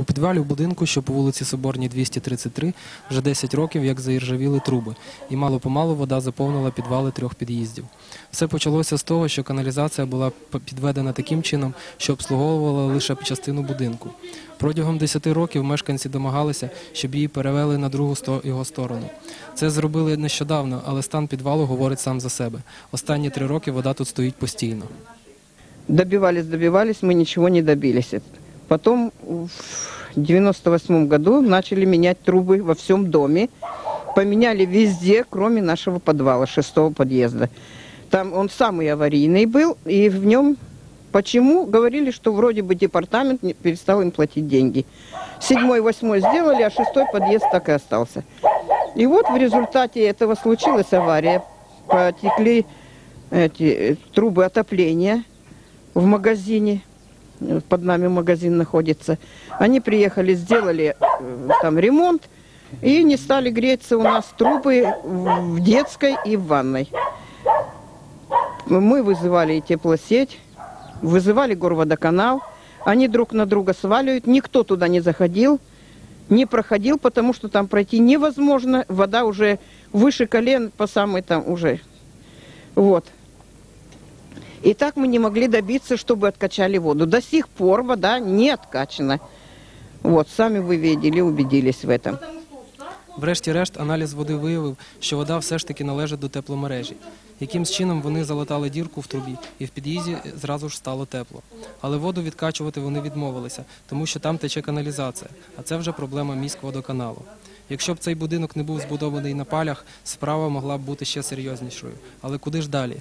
У підвалі в будинку, що по вулиці Соборній 233, вже 10 років як заіржавіли труби, і мало-помалу вода заповнила підвали трьох під'їздів. Все почалося з того, що каналізація була підведена таким чином, що обслуговувала лише частину будинку. Протягом 10 років мешканці домагалися, щоб її перевели на другу його сторону. Це зробили нещодавно, але стан підвалу говорить сам за себе. Останні три роки вода тут стоїть постійно. Добивались, добивались, мы ничего не добились. Потом в 98 году начали менять трубы во всем доме. Поменяли везде, кроме нашего подвала, шестого подъезда. Там он самый аварийный был, и в нем почему говорили, что вроде бы департамент перестал им платить деньги. Седьмой, восьмой сделали, а шестой подъезд так и остался. И вот в результате этого случилась авария. Потекли эти э, трубы отопления в магазине, под нами магазин находится. Они приехали, сделали э, там ремонт и не стали греться у нас трубы в детской и в ванной. Мы вызывали теплосеть, вызывали горводоканал. Они друг на друга сваливают, никто туда не заходил, не проходил, потому что там пройти невозможно. Вода уже выше колен, по самой там уже. Вот. И так мы не могли добиться, чтобы откачали воду. До сих пор вода не откачана. Вот, сами вы видели, убедились в этом. Врешті-решт, аналіз води виявив, що вода все ж таки належить до тепломережі. Якимсь чином вони залатали дірку в трубі, і в під'їзді зразу ж стало тепло. Але воду відкачувати вони відмовилися, тому що там тече каналізація, а це вже проблема міськводоканалу. Якщо б цей будинок не був збудований на палях, справа могла б бути ще серйознішою. Але куди ж далі?